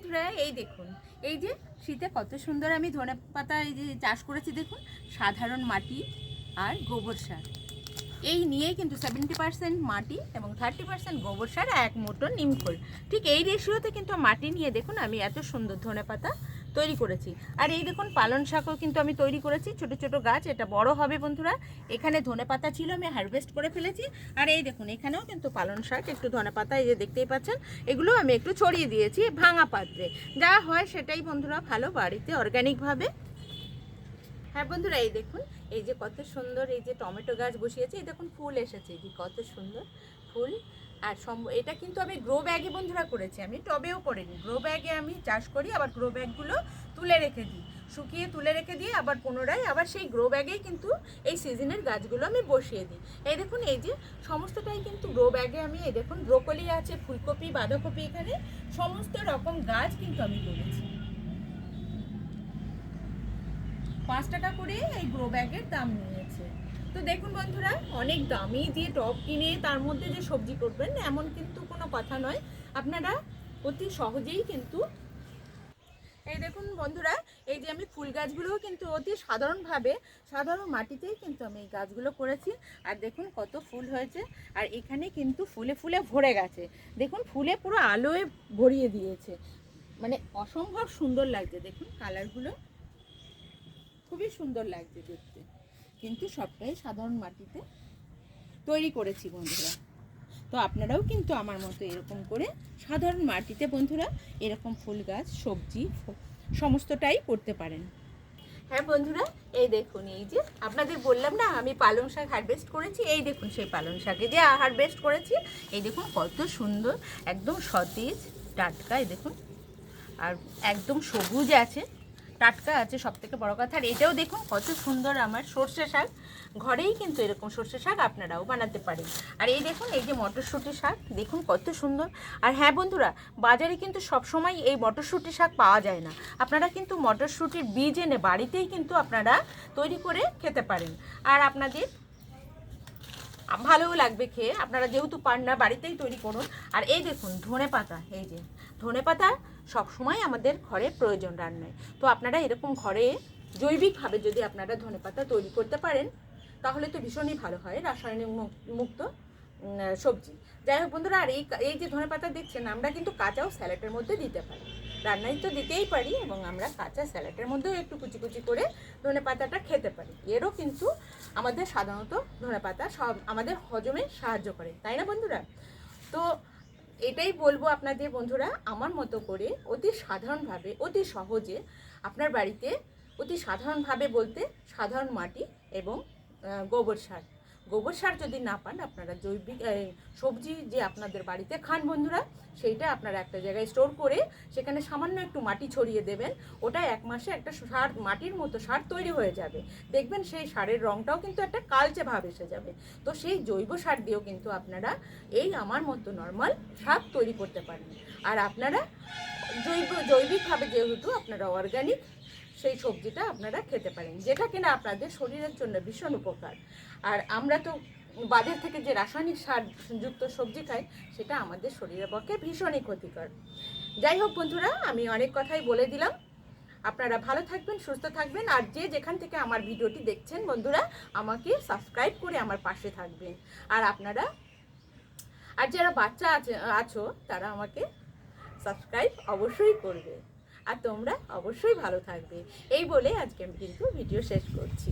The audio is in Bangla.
বন্ধুরা, এই দেখুন, এই যে শীতে কত সুন্দর আমি ধনে পাতা এই যে চাষ করেছি, দেখুন, সাধারণ মাটি আর গোবর সার। এই নিয়েই কিন্তু সেভেন্টি পার্সেন্ট মাটি এবং থার্টি পার্সেন্ট গোবর সার এক মোটো নিমখোল ঠিক এই রেশিওতে কিন্তু মাটি নিয়ে দেখুন, আমি এত সুন্দর ধনে পাতা তৈরি করেছি। আর এই দেখুন পালন শাকও কিন্তু আমি তৈরি করেছি। ছোট ছোট গাছ, এটা বড় হবে বন্ধুরা। এখানে ধনে পাতা ছিল, আমি হারভেস্ট করে ফেলেছি। আর এই দেখুন, এখানেও কিন্তু পালন শাক, একটু ধনে পাতা, এই যে দেখতেই পাচ্ছেন, এগুলো আমি একটু ছড়িয়ে দিয়েছি ভাঙা পাত্রে। যা হয় সেটাই বন্ধুরা ভালো বাড়িতে অর্গ্যানিকভাবে হ্যাঁ বন্ধুরা, এই দেখুন, এই যে কত সুন্দর এই যে টমেটো গাছ বসিয়েছে, এই দেখুন ফুল এসেছে যে কত সুন্দর ফুল। আর এটা কিন্তু আমি গ্রো ব্যাগে বন্ধুরা করেছি, আমি টবেও করিনি। গ্রো ব্যাগে আমি চাষ করি, আবার গ্রো ব্যাগগুলো তুলে রেখে দিই। শুকিয়ে তুলে রেখে দিয়ে আবার পুনরায় আবার সেই গ্রো ব্যাগেই কিন্তু এই সিজনের গাছগুলো আমি বসিয়ে দিই। এই দেখুন, এই যে সমস্তটাই কিন্তু গ্রো ব্যাগে আমি, এই দেখুন ব্রোকলি আছে, ফুলকপি, বাঁধাকপি এখানে সমস্ত রকম গাছ কিন্তু আমি করেছি পাঁচ টাকা করে এই গ্রো ব্যাগের দাম নিয়েছে। তো দেখুন বন্ধুরা, অনেক দামি দিয়ে টব কিনে তার মধ্যে যে সবজি করবেন, এমন কিন্তু কোনো কথা নয়। আপনারা অতি সহজেই কিন্তু এই দেখুন বন্ধুরা, এই যে আমি ফুল গাছগুলোও কিন্তু অতি সাধারণভাবে সাধারণ মাটিতেই কিন্তু আমি এই গাছগুলো করেছি। আর দেখুন কত ফুল হয়েছে, আর এখানে কিন্তু ফুলে ফুলে ভরে গেছে। দেখুন ফুলে পুরো আলোয় ভরিয়ে দিয়েছে। মানে অসম্ভব সুন্দর লাগছে, দেখুন কালারগুলো। খুবই সুন্দর লাগছে দেখতে। কিন্তু সবটাই সাধারণ মাটিতে তৈরি করেছি বন্ধুরা। তো আপনারাও কিন্তু আমার মতো এরকম করে সাধারণ মাটিতে বন্ধুরা এরকম ফুল গাছ, সবজি সমস্তটাই করতে পারেন। হ্যাঁ বন্ধুরা, এই দেখুন, এই যে আপনাদের বললাম না, আমি পালং শাক হারভেস্ট করেছি, এই দেখুন, সেই পালং শাকে যে হারভেস্ট করেছি, এই দেখুন, কত সুন্দর, একদম সতেজ, টাটকা, এই দেখুন, আর একদম সবুজ আছে টাটকা আছে সব থেকে বড় কথা। আর এটাও দেখুন, কত সুন্দর আমার সর্ষে শাক। ঘরেই কিন্তু এরকম সর্ষে শাক আপনারাও বানাতে পারেন। আর এই দেখুন, এই যে মটরশুঁটি শাক, দেখুন কত সুন্দর। আর হ্যাঁ বন্ধুরা, বাজারে কিন্তু সবসময় এই মটরশুঁটি শাক পাওয়া যায় না। আপনারা কিন্তু মটরশুঁটির বীজ এনে বাড়িতেই কিন্তু আপনারা তৈরি করে খেতে পারেন। আর আপনাদের ভালোও লাগবে খেয়ে। আপনারা যেহেতু পান না, বাড়িতেই তৈরি করুন। আর এই দেখুন ধনে পাতা এই যে ধনে পাতা সবসময় আমাদের ঘরে প্রয়োজন রান্নায়। তো আপনারা এরকম ঘরে জৈবিকভাবে যদি আপনারা ধনে পাতা তৈরি করতে পারেন, তাহলে তো ভীষণই ভালো হয় রাসায়নিক মুক্ত সবজি। যাই হোক বন্ধুরা, আর এই এই যে ধনে পাতা দেখছেন আমরা কিন্তু কাঁচাও স্যালাডের মধ্যে দিতে পারি। রান্নায় তো দিতেই পারি এবং আমরা কাঁচা স্যালাডের মধ্যেও একটু কুচি কুচি করে ধনে পাতাটা খেতে পারি। এরও কিন্তু আমাদের সাধারণত ধনে পাতা সব আমাদের হজমে সাহায্য করে, তাই না বন্ধুরা? তো এটাই বলব আপনাদের বন্ধুরা, আমার মতো করে অতি সাধারণভাবে, অতি সহজে আপনার বাড়িতে অতি সাধারণভাবে বলতে সাধারণ মাটি এবং গোবর সার। গোবর সার যদি না পান, আপনারা জৈবিক সবজি যে আপনাদের বাড়িতে খান বন্ধুরা, সেইটা আপনারা একটা জায়গায় স্টোর করে সেখানে সামান্য একটু মাটি ছড়িয়ে দেবেন। ওটা এক মাসে একটা সার, মাটির মতো সার তৈরি হয়ে যাবে। দেখবেন সেই সারের রঙটাও কিন্তু একটা কালচে ভাব এসে যাবে। তো সেই জৈব সার দিয়েও কিন্তু আপনারা এই আমার মতো নর্মাল শাক তৈরি করতে পারেন। আর আপনারা জৈব, জৈবিকভাবে যেহেতু আপনারা অর্গানিক সেই সবজিটা আপনারা খেতে পারেন, যেটা কিনা আপনাদের শরীরের জন্য ভীষণ উপকার। আর আমরা তো বাজার থেকে যে রাসায়নিক সার যুক্ত সবজি খাই, সেটা আমাদের শরীরের পক্ষে ভীষণই ক্ষতিকর। যাই হোক বন্ধুরা, আমি অনেক কথাই বলে দিলাম। আপনারা ভালো থাকবেন, সুস্থ থাকবেন, আর যে যেখান থেকে আমার ভিডিওটি দেখছেন বন্ধুরা, আমাকে সাবস্ক্রাইব করে আমার পাশে থাকবেন। আর আপনারা, আর যারা বাচ্চা আছে, আছো, তারা আমাকে সাবস্ক্রাইব অবশ্যই করবে। আর তোমরা অবশ্যই ভালো থাকবে। এই বলে আজকে আমি কিন্তু ভিডিও শেষ করছি।